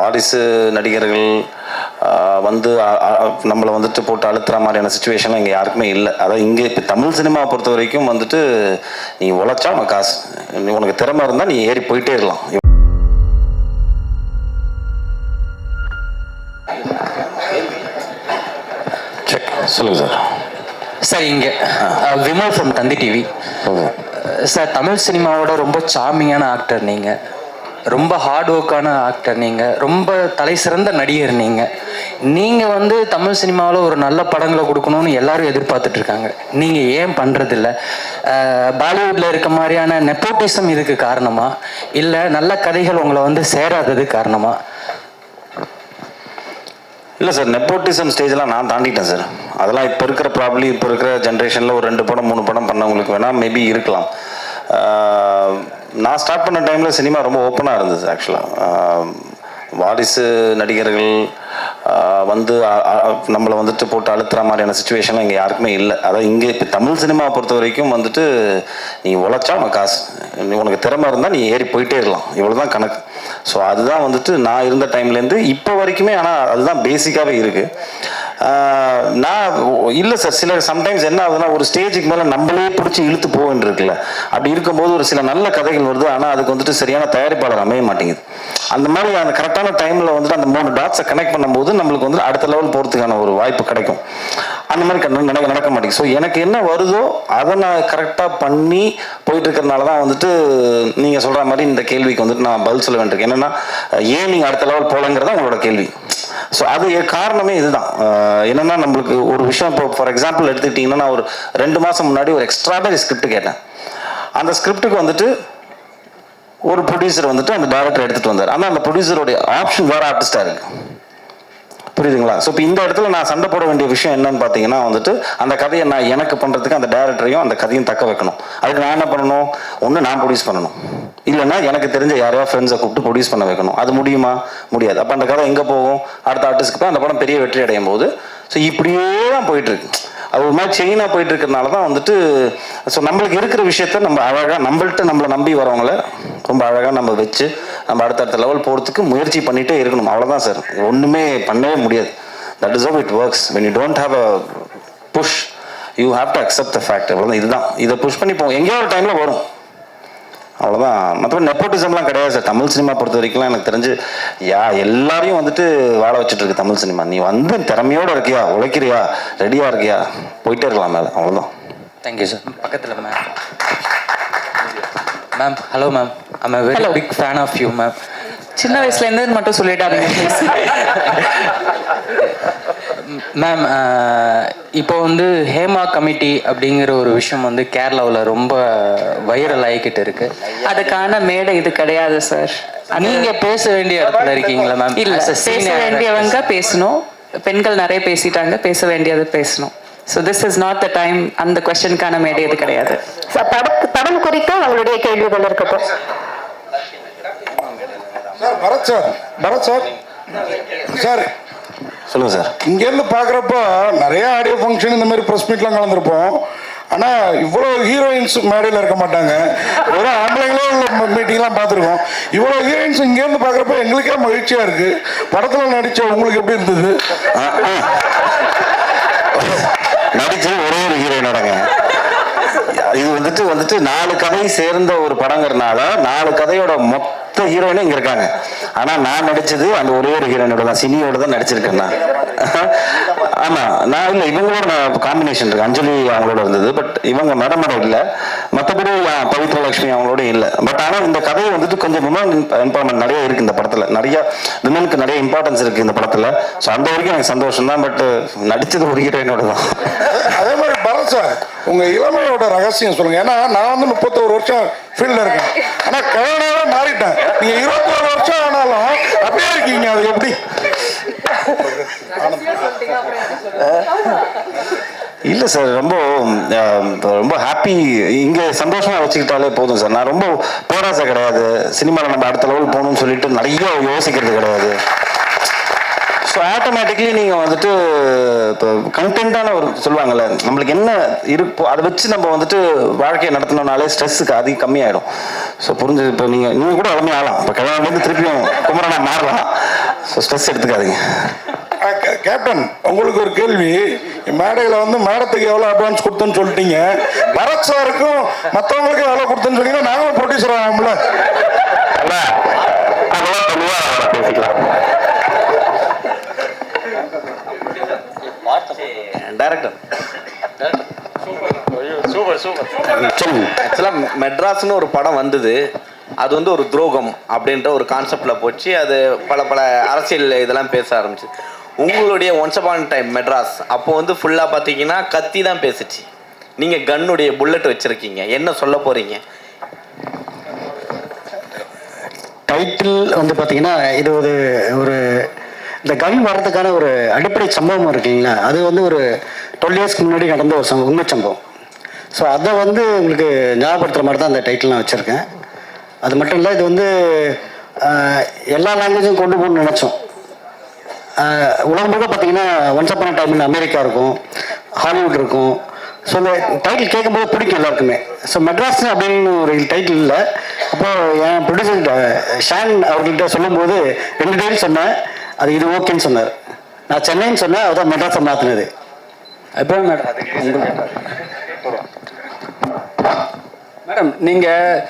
வாரிசு நடிகர்கள் வந்து நம்மளை வந்துட்டு போட்டு அழுத்துற மாதிரியான சுச்சுவேஷன்லாம் இங்கே யாருக்குமே இல்லை. அதாவது இங்கே இப்போ தமிழ் சினிமா பொறுத்த வரைக்கும் வந்துட்டு நீ உழைச்சா உனக்கு காசு. நீ உனக்கு திறமை இருந்தால் நீ ஏறி போயிட்டே இருக்கலாம். செக் சொல்லுங்கள் சார். சார் இங்கே Vimal from Thanthi TV sir Tamil சினிமாவோட ரொம்ப சாமிங்கான ஆக்டர் நீங்கள் ரொம்ப ஹார்ட் ஒர்க்கான ஆக்டர் நீங்கள் ரொம்ப தலை சிறந்த நடிகர் நீங்கள் நீங்கள் வந்து தமிழ் சினிமாவில் ஒரு நல்ல படங்களை கொடுக்கணும்னு எல்லாரும் எதிர்பார்த்துட்டு இருக்காங்க. நீங்கள் ஏன் பண்ணுறதில்ல பாலிவுட்டில் இருக்க மாதிரியான நெப்போட்டிசம் இதுக்கு காரணமா? இல்லை நல்ல கதைகள் உங்களை வந்து சேராதது காரணமா? இல்லை சார் நெப்போட்டிசம் ஸ்டேஜ்லாம் நான் தாண்டிட்டேன் சார் அதெல்லாம் இப்போ இருக்கிற ப்ராப்ளி இப்போ இருக்கிற ஜென்ரேஷனில் ஒரு ரெண்டு படம் மூணு படம் பண்ணவங்களுக்கு வேணால் மேபி இருக்கலாம். நான் ஸ்டார்ட் பண்ண டைமில் சினிமா ரொம்ப ஓப்பனாக இருந்தது ஆக்சுவலாக வாரிசு நடிகர்கள் வந்து நம்மளை வந்துட்டு போட்டு அழுத்துற மாதிரியான சுச்சுவேஷன்லாம் இங்கே யாருக்குமே இல்லை. அதாவது இங்கே இப்போ தமிழ் சினிமா பொறுத்த வரைக்கும் வந்துட்டு நீ உழைச்சா உனக்கு காசு நீ உனக்கு திறமை இருந்தால் நீ ஏறி போயிட்டே இருக்கலாம். இவ்வளோ தான் கணக்கு. ஸோ அதுதான் வந்துட்டு நான் இருந்த டைம்லேருந்து இப்போ வரைக்குமே ஆனால் அதுதான் பேசிக்காகவே இருக்குது நான் இல்லை சார் சில சம்டைம்ஸ் என்ன ஆகுதுன்னா ஒரு ஸ்டேஜுக்கு மேலே நம்மளே பிடிச்சி இழுத்து போக வேண்டியிருக்குல்ல. அப்படி இருக்கும்போது ஒரு சில நல்ல கதைகள் வருது ஆனால் அதுக்கு வந்துட்டு சரியான தயாரிப்பாளர் அமைய மாட்டேங்குது. அந்த மாதிரி அந்த கரெக்டான டைமில் வந்துட்டு அந்த மூணு டாட்ஸை கனெக்ட் பண்ணும்போது நம்மளுக்கு வந்து அடுத்த லெவல் போகிறதுக்கான ஒரு வாய்ப்பு கிடைக்கும். அந்த மாதிரி கண்ணு நடக்க நடக்க மாட்டேங்குது. ஸோ எனக்கு என்ன வருதோ அதை நான் கரெக்டாக பண்ணி போயிட்டு இருக்கிறனால தான் வந்துட்டு நீங்கள் சொல்கிற மாதிரி இந்த கேள்விக்கு வந்துட்டு நான் பதில் சொல்ல வேண்டியிருக்கேன். என்னென்னா ஏன் நீங்கள் அடுத்த லெவல் போகலங்கிறதா உங்களோட கேள்வி. ஸோ அது காரணமே இதுதான். என்னன்னா நம்மளுக்கு ஒரு விஷயம் இப்போ ஃபார் எக்ஸாம்பிள் எடுத்துக்கிட்டிங்கன்னா நான் ஒரு ரெண்டு மாதம் முன்னாடி ஒரு எக்ஸ்ட்ராடரி ஸ்கிரிப்ட் கேட்டேன். அந்த ஸ்கிரிப்டுக்கு வந்துட்டு ஒரு ப்ரொடியூசர் வந்துட்டு அந்த டேரக்டர் எடுத்துகிட்டு வந்தார். ஆனால் அந்த ப்ரொடியூசருடைய ஆப்ஷன் வேறு ஆர்டிஸ்டாக இருக்குது புரியுதுங்களா? ஸோ இப்போ இந்த இடத்துல நான் சண்டை போட வேண்டிய விஷயம் என்னன்னு பார்த்தீங்கன்னா வந்துட்டு அந்த கதையை நான் எனக்கு பண்ணுறதுக்கு அந்த டேரக்டரையும் அந்த கதையும் தக்க வைக்கணும். அதுக்கு நான் என்ன பண்ணணும்? ஒன்று நான் ப்ரொடியூஸ் பண்ணணும். இல்லைன்னா எனக்கு தெரிஞ்ச யாரையோ ஃப்ரெண்ட்ஸை கூப்பிட்டு ப்ரொடியூஸ் பண்ண வைக்கணும். அது முடியுமா? முடியாது. அப்போ அந்த கதை எங்கே போகும்? அடுத்த ஆர்டிஸ்ட்க்கு போய் அந்த படம் பெரிய வெற்றி அடையும் போது. ஸோ இப்படியே தான் போயிட்டுருக்கு அது ஒரு மாதிரி செயினாக போயிட்டு இருக்கிறதுனால தான் வந்துட்டு ஸோ நம்மளுக்கு இருக்கிற விஷயத்த நம்ம அழகாக நம்மள்கிட்ட நம்மளை நம்பி வரவங்கள ரொம்ப அழகாக நம்ம வச்சு அடுத்தடுத்த லெவல் போகிறதுக்கு முயற்சி பண்ணிகிட்டே இருக்கணும். அவ்வளோதான் சார் ஒன்றுமே பண்ணவே முடியாது. That is of it works when you don't have a push you have to accept the fact அவ்வளோதான் இதுதான். இதை புஷ் பண்ணி போவோம் எங்கேயோ ஒரு டைமில் வரும். அவ்வளோதான் மற்றபடி நெப்போட்டிசம்லாம் கிடையாது சார் தமிழ் சினிமா பொறுத்த வரைக்கும்லாம் எனக்கு தெரிஞ்சு யா எல்லாரையும் வந்துட்டு வாழ வச்சுட்டு இருக்கு தமிழ் சினிமா நீ வந்து திறமையோட இருக்கியா? உழைக்கிறியா? ரெடியாக இருக்கியா? போயிட்டே இருக்கலாம் மேலே. அவ்வளோதான் தேங்க்யூ சார் பக்கத்தில் ma'am. Ma'am hello ma'am I'm a very. Big fan of you ma'am சின்ன வயசுல இருந்து மட்டும் please. மேம் இப்போ வந்து ஹேமா கமிட்டி அப்படிங்கிற ஒரு விஷயம் வந்து கேரளாவில் ரொம்ப வைரல் ஆகிக்கிட்டு இருக்கு. அதுக்கான மேடை இது கிடையாது சார் நீங்க பேச வேண்டிய இடத்துல இருக்கீங்களா மேம் இல்ல. பேச வேண்டியவங்க பேசணும். பெண்கள் நிறைய பேசிட்டாங்க. பேச வேண்டியது பேசணும். So this is not the time அந்த கொஸ்டினுக்கான மேடை இது கிடையாது. சார், படம் படம் குறித்து உங்களுடைய கேள்விகள் இருக்கட்டும். Sir Bharath sir Bharath sir. Sir சொல்லுங்கள் சார். இங்கேருந்து பார்க்குறப்ப நிறைய ஆடியோ ஃபங்க்ஷன் இந்த மாதிரி ப்ரெஸ் மீட்லாம் கலந்துருப்போம். ஆனால் இவ்வளோ ஹீரோயின்ஸ் மேடையில் இருக்க மாட்டாங்க. வெறும் ஆம்பளைங்களே உள்ள மீட்டிங்லாம் பார்த்துருக்கோம். இவ்வளோ ஹீரோயின்ஸ் இங்கேருந்து பார்க்குறப்ப எங்களுக்கே மகிழ்ச்சியாக இருக்குது படத்தில் நடித்த உங்களுக்கு எப்படி இருந்தது? நடிச்சு ஒரே ஒரு ஹீரோயினோடங்க இது வந்துட்டு வந்துட்டு நாலு கதை சேர்ந்த ஒரு படங்கிறனால நாலு கதையோட மொத்த ஹீரோயினும் இங்க இருக்காங்க. ஆனா நான் நடிச்சது அந்த ஒரே ஒரு ஹீரோயினோட தான். சினியோட தான் நடிச்சிருக்கேன் நான். ஆமா நான் இல்ல இவங்களோட காம்பினேஷன் இருக்கு. அஞ்சலி அவங்களோட இருந்தது பட் இவங்க மேடமோட இல்ல. மற்றபடி பவித்ர லட்சுமி அவங்களோட இல்ல. பட் ஆனா இந்த கதை வந்துட்டு கொஞ்சம் விமன் இம்பார்மெண்ட் நிறைய இருக்கு இந்த படத்துல. நிறைய விமனுக்கு நிறைய இம்பார்ட்டன்ஸ் இருக்கு இந்த படத்துல. ஸோ அந்த வரைக்கும் எனக்கு சந்தோஷம் தான் பட் நடிச்சது ஒரு ஹீரோயினோட தான். அதே மாதிரி சார் உங்க இளமையோட ரகசியம் சொல்லுங்கள் ஏன்னா நான் வந்து முப்பத்தோரு வருஷம் ஃபீல்டில் இருக்கேன். ஆனால் கிழவனாவே மாறிட்டேன். நீங்கள் இருபத்தோரு வருஷம் ஆனாலும் அப்படியே இருக்கீங்க. அது எப்படி? இல்ல சார் ரொம்ப ரொம்ப ஹாப்பி இங்க சந்தோஷமா வச்சுக்கிட்டாலே போதும் சார். நான் ரொம்ப பேராசை கிடையாது. சினிமாவில் நம்ம அடுத்த லெவல் போகணும்னு சொல்லிட்டு நிறைய யோசிக்கிறது கிடையாது. ஸோ ஆட்டோமேட்டிக்லி நீங்கள் வந்துட்டு இப்போ கண்டென்ட்டான ஒரு சொல்லுவாங்கல்ல நம்மளுக்கு என்ன இருப்போ அதை வச்சு நம்ம வந்துட்டு வாழ்க்கையை நடத்தணும்னாலே ஸ்ட்ரெஸ்ஸுக்கு அதிகம் கம்மியாயிடும். ஸோ புரிஞ்சு இப்போ நீங்கள் நீங்கள் கூட எல்லாமே ஆகலாம் இப்போ கிழமையிலேருந்து திருப்பியும் குமரனா மாறலாம். ஸோ ஸ்ட்ரெஸ் எடுத்துக்காதீங்க. கேப்டன் உங்களுக்கு ஒரு கேள்வி. மேடையில் வந்து மேடத்துக்கு எவ்வளோ அட்வான்ஸ் கொடுத்தேன்னு சொல்லிட்டீங்க. பரத் சாருக்கும் மற்றவங்களுக்கும் எவ்வளோ கொடுத்தேன்னு சொன்னீங்கன்னா நாங்களும் ப்ரொடியூசர் ஆகும்ல அதெல்லாம் பொதுவாக பேசிக்கலாம். டேரக்டர் ஆக்சுவலாக மெட்ராஸ்னு ஒரு படம் வந்தது. அது வந்து ஒரு துரோகம் அப்படின்ற ஒரு கான்செப்டில் போச்சு. அது பல பல அரசியல் இதெல்லாம் பேச ஆரம்பிச்சு. உங்களுடைய ஒன்ஸ் அப்பான் டைம் மெட்ராஸ் அப்போ வந்து ஃபுல்லாக பார்த்தீங்கன்னா கத்தி தான் பேசுச்சு. நீங்கள் கன்னுடைய புல்லட் வச்சுருக்கீங்க. என்ன சொல்ல போகிறீங்க டைட்டில் வந்து பார்த்தீங்கன்னா இது ஒரு ஒரு இந்த கன் வர்றதுக்கான ஒரு அடிப்படை சம்பவம் இருக்குங்களா? அது வந்து ஒரு டுவெல் இயர்ஸ்க்கு முன்னாடி நடந்த ஒரு சம்பவம் உண்மை சம்பவம். ஸோ அதை வந்து உங்களுக்கு ஞாபகப்படுத்துகிற மாதிரி தான் அந்த டைட்டில் நான் வச்சுருக்கேன். அது மட்டும் இல்லை இது வந்து எல்லா லாங்குவேஜும் கொண்டு போகணும்னு நினச்சோம். உலகம் முழுக்க பார்த்தீங்கன்னா ஒன்ஸ் அப்பான டைமில் அமெரிக்கா இருக்கும் ஹாலிவுட் இருக்கும். ஸோ இந்த டைட்டில் கேட்கும்போது பிடிக்கும் எல்லாருக்குமே. ஸோ மெட்ராஸ் அப்படின்னு ஒரு டைட்டில் இல்லை. அப்போது என் ப்ரொடியூசர் ஷான் அவர்கள்ட்ட சொல்லும்போது ரெண்டு டைல் சொன்னேன் அது இது ஓகேன்னு சொன்னார். நான் சென்னைன்னு சொன்னேன் அதான் மெட்ராஸை மாற்றினது அப்புறம் மேடம் மேடம் நீங்கள்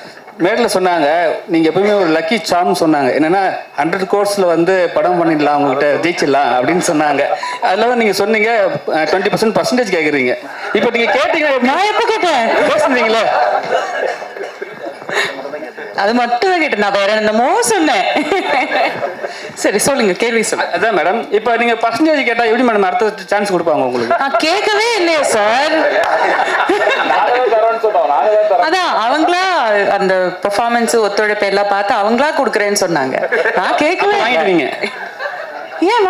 மேடில் சொன்னாங்க நீங்கள் எப்பவுமே ஒரு லக்கி சாம் சொன்னாங்க. என்னன்னா ஹண்ட்ரட் கோர்ஸில் வந்து படம் பண்ணிடலாம் உங்ககிட்ட ஜெயிச்சிடலாம் அப்படின்னு சொன்னாங்க. அதில் தான் நீங்கள் சொன்னீங்க டுவெண்ட்டி பர்சன்ட் பர்சன்டேஜ் கேட்குறீங்க இப்போ நீங்கள் கேட்டீங்கன்னா நான் எப்போ கேட்டேன்? பேசுனீங்களே. அது மட்டும் தான் கேட்டேன். நான் வேற என்னமோ சொன்னேன். சரி சொல்லுங்க கேள்வி சொல்லுங்க. அதான் மேடம் இப்போ நீங்கள் பர்சன்டேஜ் கேட்டால் எப்படி மேடம் அடுத்த சான்ஸ் கொடுப்பாங்க உங்களுக்கு? நான் கேட்கவே இல்லையே சார் அதான் அவங்களா அந்த பெர்ஃபார்மன்ஸ் ஒத்துழைப்பு எல்லாம் பார்த்து அவங்களா கொடுக்குறேன்னு சொன்னாங்க. நான் கேட்கவே. வாங்கிடுவீங்க. ஏன்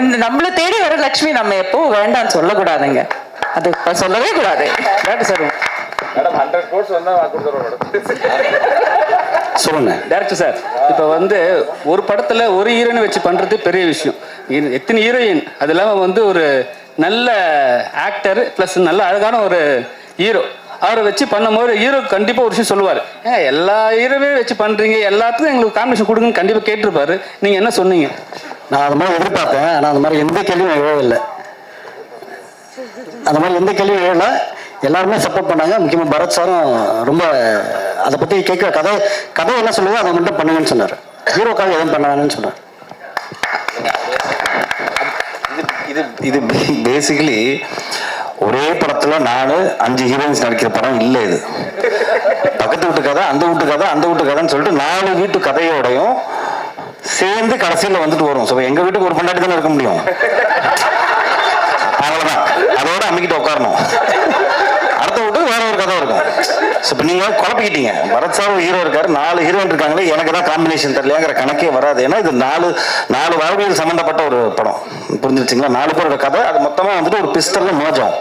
இந்த நம்மள தேடி வர லட்சுமி நம்ம எப்போ வேண்டாம்னு சொல்லக்கூடாதுங்க. அது இப்ப சொல்லவே கூடாது. டேரக்டர் சார் சொல்லுங்கள் டேரக்டர் சார் இப்போ வந்து ஒரு படத்தில் ஒரு ஹீரோயின் வச்சு பண்ணுறது பெரிய விஷயம். எத்தனை ஹீரோயின் அது இல்லாமல் வந்து ஒரு நல்ல ஆக்டர் ப்ளஸ் நல்ல அழகான ஒரு ஹீரோ அவரை வச்சு பண்ணும்போது ஹீரோ கண்டிப்பாக ஒரு விஷயம் சொல்லுவார். ஏன் எல்லா ஹீரோவே வச்சு பண்ணுறீங்க எல்லாத்துக்கும் எங்களுக்கு காம்பினேஷன் கொடுங்கன்னு கண்டிப்பாக கேட்டிருப்பாரு. நீங்கள் என்ன சொன்னீங்க? நான் அது மாதிரி எதிர்பார்த்தேன். ஆனால் அந்த மாதிரி எந்த கேள்வியும் எழவில்லை அந்த மாதிரி எந்த கேள்வியும் எழல எல்லாருமே சப்போர்ட் பண்ணாங்க. முக்கியமாக பரத் சாரும் ரொம்ப அதை பற்றி கேட்க கதை கதை என்ன சொல்லுவோம் அதை மட்டும் பண்ணுங்கன்னு சொன்னார். ஹீரோக்காக எதுவும் பண்ண வேணும்னு சொன்னார். இது இது பேசிக்கலி ஒரே படத்துல நாலு அஞ்சு ஹீரோயின்ஸ் நடிக்கிற படம் இல்லை இது. பக்கத்து வீட்டு கதை அந்த வீட்டு கதை அந்த வீட்டு கதைன்னு சொல்லிட்டு நாலு வீட்டு கதையோடையும் சேர்ந்து கடைசியில் வந்துட்டு வரும். ஸோ எங்கள் வீட்டுக்கு ஒரு பண்டாட்டி தானே இருக்க முடியும்? அவ்வளோதான் அதோட அம்மிக்கிட்ட உட்காரணும் அடுத்த வீட்டுக்கு வேற ஒரு கதை இருக்கும் ஸோ இப்போ நீங்கள் குழப்பிக்கிட்டீங்க. பரத்சாவும் ஹீரோ இருக்காரு. நாலு ஹீரோயின் இருக்காங்களே எனக்கு தான் காம்பினேஷன் தெரியலையாங்கிற கணக்கே வராது. ஏன்னா இது நாலு நாலு வாழ்வியல் சம்மந்தப்பட்ட ஒரு படம். புரிஞ்சிருச்சிங்களா? நாலு பேரோட கதை அது மொத்தமாக வந்துட்டு ஒரு பிஸ்டலில் மோஜம்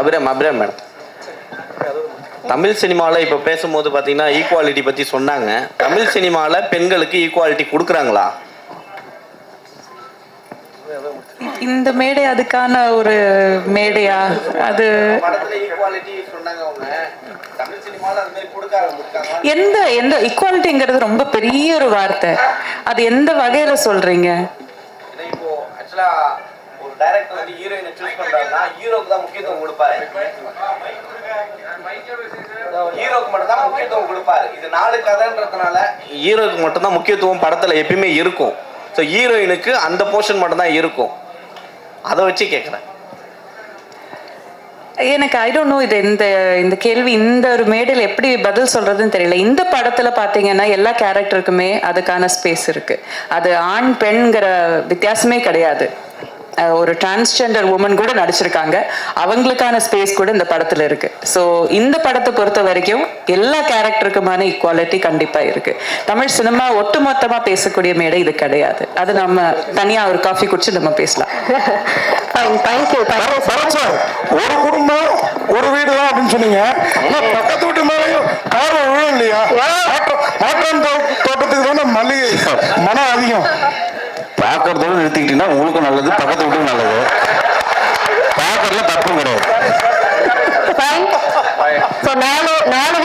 அபிராம் அபிராம் மேடம். தமிழ் சினிமாவில் இப்போ பேசும்போது பார்த்தீங்கன்னா ஈக்குவாலிட்டி பற்றி சொன்னாங்க. தமிழ் சினிமாவில் பெண்களுக்கு ஈக்குவாலிட்டி கொடுக்குறாங்களா? இந்த மேடை அதுக்கான ஒரு மேடையா? அது எந்த எந்த ஈக்குவாலிட்டிங்கிறது ரொம்ப பெரிய ஒரு வார்த்தை. அது எந்த வகையில சொல்றீங்க? ஒரு டைரக்டர் வந்து ஹீரோயினை சூஸ் பண்றாருன்னா ஹீரோக்கு தான் முக்கியத்துவம் கொடுப்பாரு. ஹீரோக்கு மட்டும் தான் முக்கியத்துவம் கொடுப்பாரு. இது நாலு கதைன்றதுனால ஹீரோக்கு மட்டும் தான் முக்கியத்துவம் படத்துல எப்பயுமே இருக்கும். ஸோ ஹீரோயினுக்கு அந்த போர்ஷன் மட்டும் தான் இருக்கும். அதை வச்சு கேட்குறேன் எனக்கு ஐ டோன்ட் நோ இது இந்த இந்த கேள்வி இந்த ஒரு மேடையில் எப்படி பதில் சொல்றதுன்னு தெரியல. இந்த படத்தில் பார்த்தீங்கன்னா எல்லா கேரக்டருக்குமே அதுக்கான ஸ்பேஸ் இருக்கு. அது ஆண் பெண்ங்கிற வித்தியாசமே கிடையாது. ஒரு டிரான்ஸ்ஜெண்டர் உமன் கூட நடிச்சிருக்காங்க. அவங்களுக்கான ஸ்பேஸ் கூட இந்த படத்துல இருக்கு. ஸோ இந்த படத்தை பொறுத்த வரைக்கும் எல்லா கேரக்டருக்குமான ஈக்குவாலிட்டி கண்டிப்பா இருக்கு. தமிழ் சினிமா ஒட்டுமொத்தமா பேசக்கூடிய மேடை இது கிடையாது. அது நம்ம தனியா ஒரு காஃபி குடிச்சு நம்ம பேசலாம். ஒரு குடும்பம் ஒரு வீடு தான் அப்படின்னு சொன்னீங்க. பக்கத்து வீட்டு மேலேயும் பார்வை விழும் இல்லையா? தோட்டத்துக்கு தானே மல்லிகை மனம் அதிகம். பார்க்கறதோட நிறுத்திக்கிட்டீங்கன்னா உங்களுக்கும் நல்லது பக்கத்து வீட்டுக்கும் நல்லது.